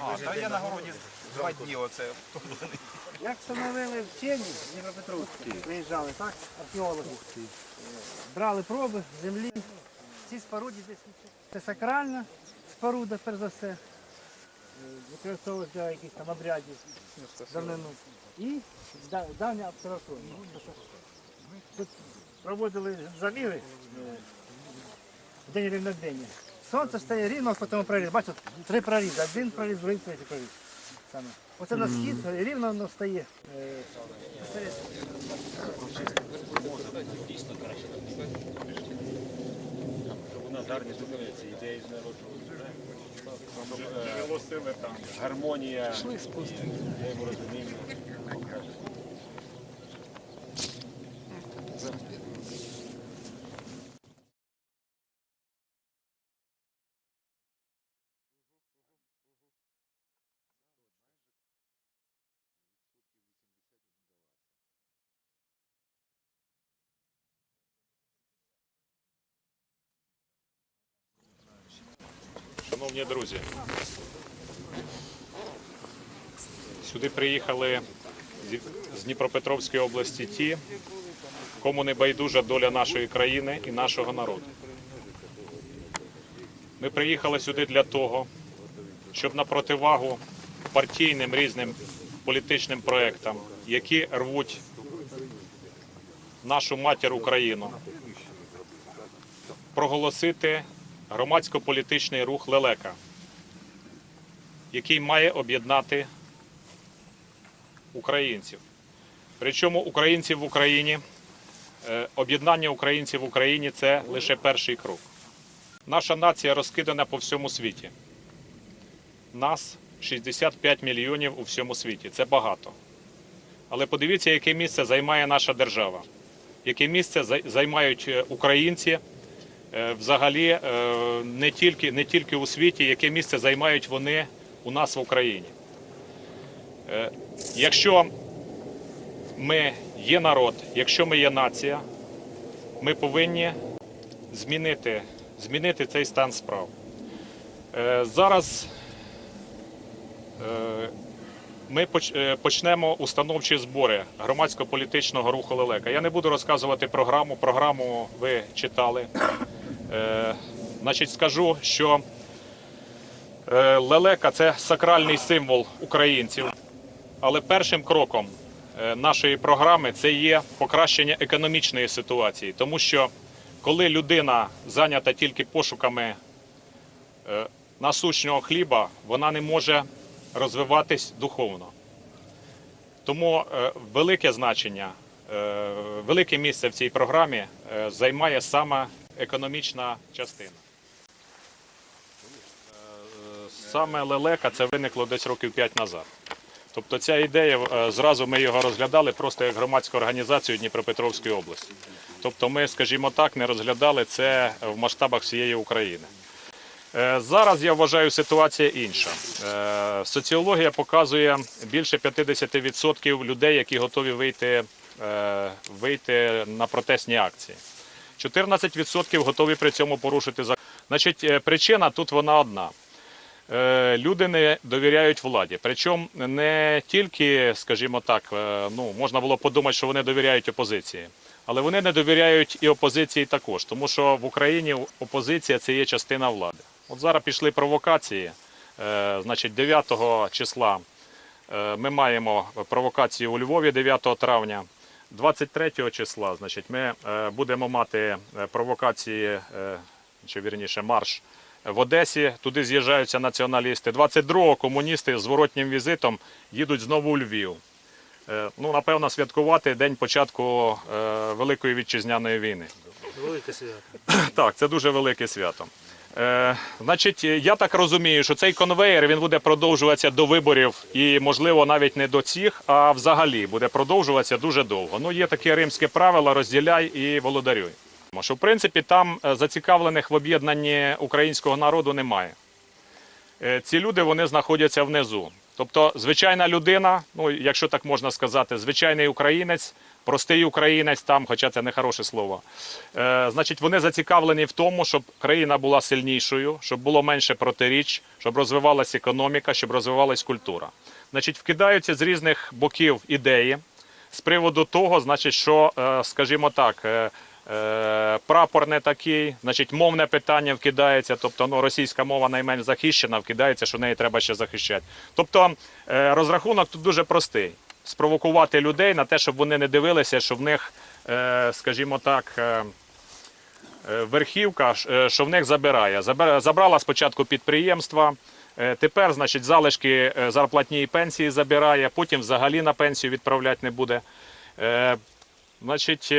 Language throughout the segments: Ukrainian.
А, та я на городі два дні оце. Як встановили вчені Дніпропетровські, приїжджали, так, археологи, брали проби з землі. Ці споруді десь це сакральна споруда, перш за все. Е, Використовують для якихось там обрядів давнину. І да- давня обсерваторія. Ну, Тут проводили заміри е, день рівнодення. Сонце стає рівно, потім проріз. Бачите, три прорізи. Один проріз, другий, третій проріз. Саме. Оце на схід рівно воно стає. Е, серед- У нас гарні зупиниці, ідеї з народжували. Гармонія, взаєморозуміння. Шановні друзі, сюди приїхали з Дніпропетровської області ті, кому не байдужа доля нашої країни і нашого народу. Ми приїхали сюди для того, щоб на противагу партійним різним політичним проектам, які рвуть нашу матір Україну, проголосити громадсько-політичний рух Лелека, який має об'єднати українців. Причому українців в Україні, е, об'єднання українців в Україні це лише перший крок. Наша нація розкидана по всьому світі. Нас 65 мільйонів у всьому світі. Це багато. Але подивіться, яке місце займає наша держава, яке місце зай- займають е, українці взагалі е, не тільки, не тільки у світі, яке місце займають вони у нас в Україні. Е, Якщо ми є народ, якщо ми є нація, ми повинні змінити, змінити цей стан справ. Е, Зараз е, ми е, почнемо установчі збори громадсько-політичного руху Лелека. Я не буду розказувати програму. Програму ви читали. Е, Значить, скажу, що е, лелека це сакральний символ українців. Але першим кроком е, нашої програми це є покращення економічної ситуації, тому що коли людина зайнята тільки пошуками е, насущного хліба, вона не може розвиватись духовно. Тому велике значення, велике місце в цій програмі займає саме економічна частина. Саме лелека це виникло десь років 5 назад. Тобто ця ідея, е, зразу ми його розглядали просто як громадську організацію Дніпропетровської області. Тобто ми, скажімо так, не розглядали це в масштабах всієї України. Е, Зараз я вважаю ситуація інша. Е, Соціологія показує більше 50% людей, які готові вийти, вийти на протестні акції. 14% готові при цьому порушити закон. Значить, е, причина тут вона одна. Е, Люди не довіряють владі. Причому не тільки, скажімо так, е, ну можна було подумати, що вони довіряють опозиції, але вони не довіряють і опозиції також, тому що в Україні опозиція це є частина влади. От зараз пішли провокації. Значить, 9 числа ми маємо провокацію у Львові 9 травня. 23 числа, значить, ми е, будемо мати е, провокації, е, чи вірніше марш в Одесі. Туди з'їжджаються націоналісти. 22-го комуністи з зворотнім візитом їдуть знову у Львів. Ну, напевно, святкувати день початку Великої вітчизняної війни. Велике свято. Так, це дуже велике свято. Е, значить, я так розумію, що цей конвейер він буде продовжуватися до виборів і, можливо, навіть не до цих, а взагалі буде продовжуватися дуже довго. Ну, є таке римське правило розділяй і володарюй. Що, в принципі, там е, зацікавлених в об'єднанні українського народу немає. Е, Ці люди вони знаходяться внизу. Тобто, звичайна людина, ну якщо так можна сказати, звичайний українець, простий українець, там, хоча це не хороше слово. Е, значить, вони зацікавлені в тому, щоб країна була сильнішою, щоб було менше протиріч, щоб розвивалася економіка, щоб розвивалась культура. Значить, вкидаються з різних боків ідеї з приводу того, значить, що, е, скажімо так, е, е, прапор не такий, значить, мовне питання вкидається, тобто ну, російська мова найменш захищена, вкидається, що неї треба ще захищати. Тобто розрахунок тут дуже простий: спровокувати людей на те, щоб вони не дивилися, що в них, е, скажімо так, е, е, верхівка, що в них забирає. Забрала спочатку підприємства. Тепер, значить, залишки зарплатні і пенсії забирає, потім взагалі на пенсію відправляти не буде. Значить,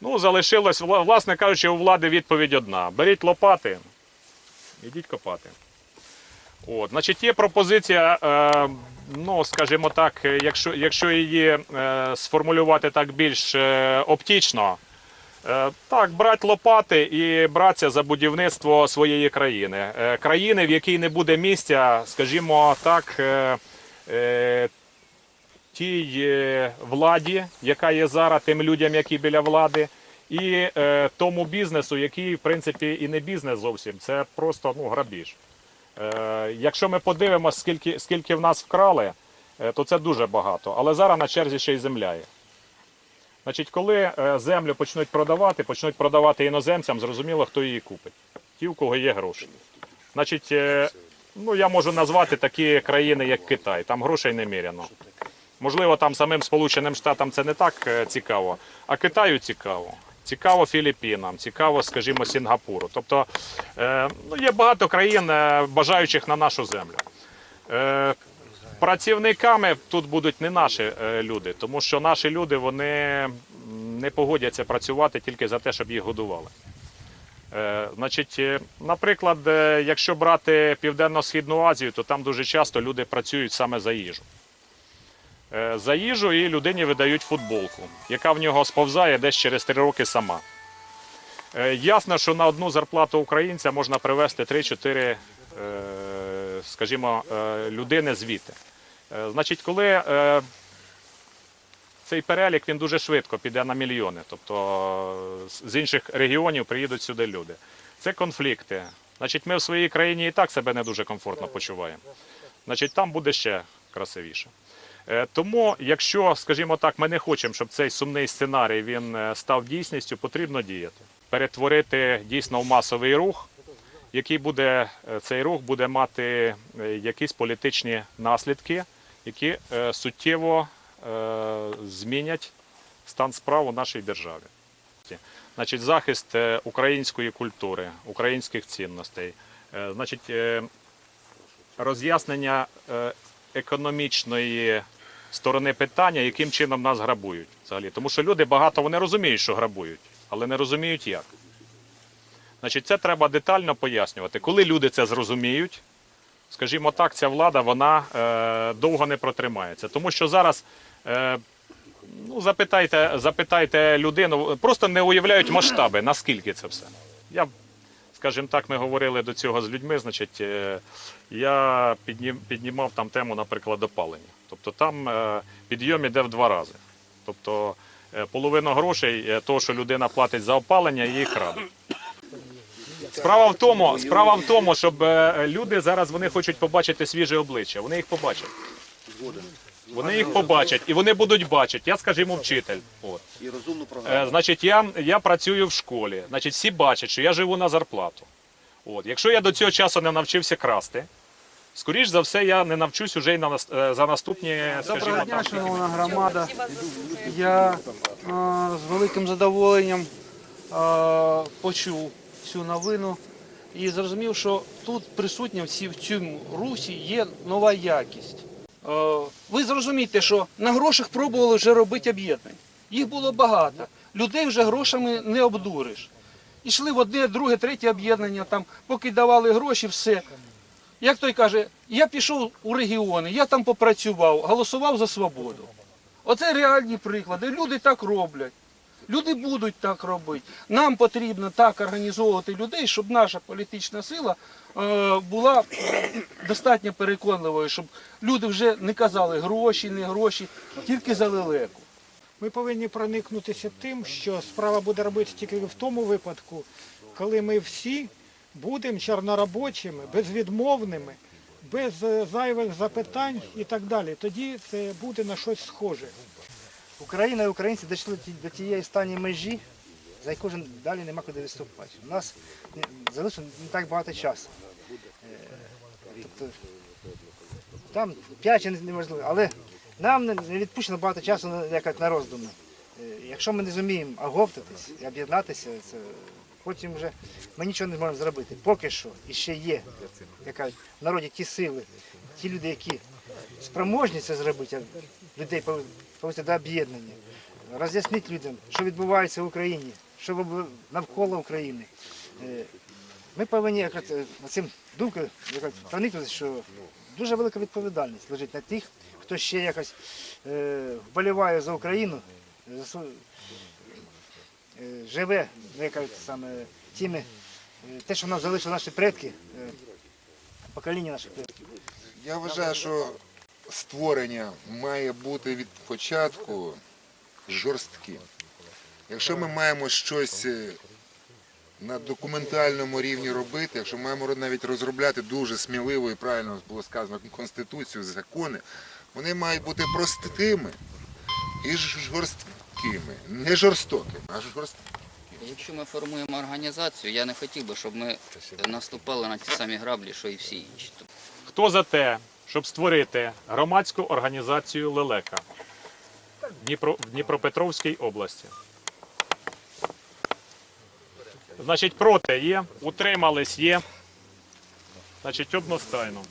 ну, залишилось, вла- власне кажучи, у влади відповідь одна: беріть лопати, ідіть копати. От, значить, є пропозиція, е, ну, скажімо так, якщо, якщо її е, сформулювати так більш е, оптично, е, так, брати лопати і братися за будівництво своєї країни. Е, країни, в якій не буде місця, скажімо так, е, е, тій е, владі, яка є зараз, тим людям, які біля влади, і е, тому бізнесу, який, в принципі, і не бізнес зовсім, це просто ну, грабіж. Е, якщо ми подивимося, скільки, скільки в нас вкрали, е, то це дуже багато. Але зараз на черзі ще й земля є. Значить, коли е, землю почнуть продавати, почнуть продавати іноземцям, зрозуміло, хто її купить. Ті, у кого є гроші. Значить, ну, я можу назвати такі країни, як Китай. Там грошей неміряно. Можливо, там самим Сполученим Штатам це не так цікаво, а Китаю цікаво. Цікаво Філіппінам, цікаво, скажімо, Сінгапуру. Тобто е, ну, є багато країн, е, бажаючих на нашу землю. Е, Працівниками тут будуть не наші люди, тому що наші люди вони не погодяться працювати тільки за те, щоб їх годували. Значить, наприклад, якщо брати Південно-Східну Азію, то там дуже часто люди працюють саме за їжу. Е, За їжу і людині видають футболку, яка в нього сповзає десь через три роки сама. Е, Ясно, що на одну зарплату українця можна привезти 3-4, е, скажімо, людини звідти. Значить, коли цей перелік він дуже швидко піде на мільйони, тобто з інших регіонів приїдуть сюди люди. Це конфлікти. Значить, ми в своїй країні і так себе не дуже комфортно почуваємо. Значить, там буде ще красивіше. Е, Тому, якщо, скажімо так, ми не хочемо, щоб цей сумний сценарій він е, став дійсністю, потрібно діяти. Перетворити дійсно в масовий рух, який буде, е, цей рух буде мати якісь політичні наслідки, які суттєво змінять стан справ у нашій державі. Значить, захист української культури, українських цінностей, значить, роз'яснення економічної сторони питання, яким чином нас грабують взагалі. Тому що люди багато вони розуміють, що грабують, але не розуміють як. Значить, це треба детально пояснювати. Коли люди це зрозуміють, скажімо так, ця влада вона е, довго не протримається. Тому що зараз. Е, Ну, запитайте, запитайте людину, просто не уявляють масштаби, наскільки це все. Я, скажімо так, ми говорили до цього з людьми, значить, е, я піднімав там тему, наприклад, опалення. Тобто там е, підйом іде в два рази. Тобто е, половина грошей, того, що людина платить за опалення, її крадуть. Справа в тому, справа в тому, щоб люди зараз вони хочуть побачити свіже обличчя. Вони їх побачать. Вони їх побачать і вони будуть бачити. Я, скажімо, вчитель. От. І розумну програму. Е, значить, я, я працюю в школі. Значить, всі бачать, що я живу на зарплату. От. Якщо я до цього часу не навчився красти, скоріш за все, я не навчусь уже й на, нас- е, за наступні, скажімо дня, так. шановна громада. Я е, з великим задоволенням е, почув цю новину і зрозумів, що тут присутня всі в цьому русі є нова якість. Е, ви зрозумієте, що на грошах пробували вже робити об'єднання. Їх було багато. Людей вже грошами не обдуриш. Ішли в одне, друге, третє об'єднання, там, поки давали гроші, все. Як той каже, я пішов у регіони, я там попрацював, голосував за свободу. Оце реальні приклади. Люди так роблять. Люди будуть так робити. Нам потрібно так організовувати людей, щоб наша політична сила е, була достатньо переконливою, щоб люди вже не казали гроші, не гроші, тільки за лелеку. Ми повинні проникнутися тим, що справа буде робитися тільки в тому випадку, коли ми всі будемо чорноробочими, безвідмовними, без е, зайвих запитань і так далі. Тоді це буде на щось схоже. Україна і українці дійшли до тієї стані межі, за яку далі нема куди виступати. У нас залишилось не так багато часу. Е, тобто, Там п'ять неможливо, але нам не відпущено багато часу на, як, на роздуми. Е, Якщо ми не зуміємо оговтатись і об'єднатися, це, потім вже ми нічого не можемо зробити. Поки що і ще є яка, в народі ті сили, ті люди, які спроможні це зробити, людей пов- повести до об'єднання, роз'яснити людям, що відбувається в Україні, що навколо України. Е, Ми повинні е, цим думкою проникнутися, що дуже велика відповідальність лежить на тих, хто ще якось е, вболіває за Україну, е, живе яка саме тими, е, те, що нам залишили наші предки, покоління наших предків. Я вважаю, що створення має бути від початку жорстким. Якщо ми маємо щось на документальному рівні робити, якщо маємо навіть розробляти дуже сміливо і правильно було сказано конституцію, закони, вони мають бути простими і жорсткими. Не жорстокими, а жорсткими. Якщо ми формуємо організацію, я не хотів би, щоб ми наступали на ті самі граблі, що і всі інші. Хто за те, щоб створити громадську організацію Лелека в Дніпро, в Дніпропетровській області? Значить, проти є, утримались є. Значить, одностайно.